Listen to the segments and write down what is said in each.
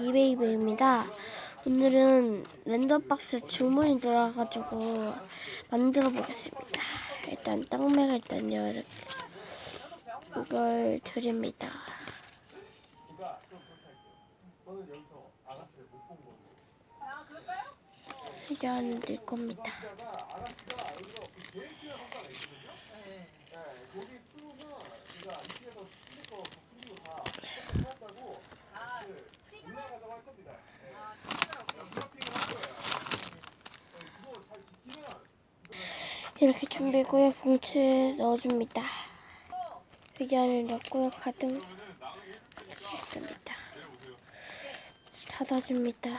이베이베입니다. 오늘은 랜덤박스 주문이 들어와가지고 만들어 보겠습니다. 일단 떡맥을 일단요 이렇게 이걸 드립니다. 넣을 겁니다. 이렇게 준비고요. 봉투에 넣어줍니다. 여기 안에 넣고요. 가득 가득했습니다. 닫아줍니다.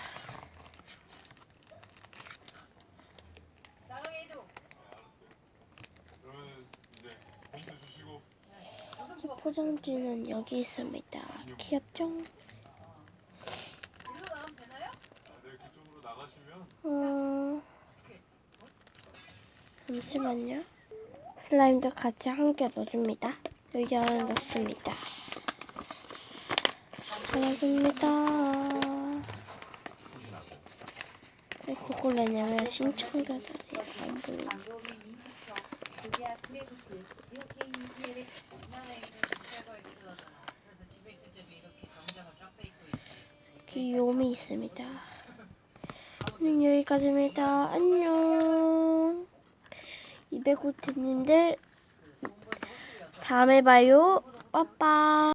포장지는 여기 있습니다. 귀엽죠? 어... 잠시만요. 슬라임도 같이 함께 넣어줍니다. 여기 안에 넣습니다. 넣어줍니다. 왜 그걸 내냐면 신청자들이 안 보이네. 귀요미 있습니다. 오늘 여기까지입니다. 안녕. 200골트님들 다음에 봐요. 빠빠.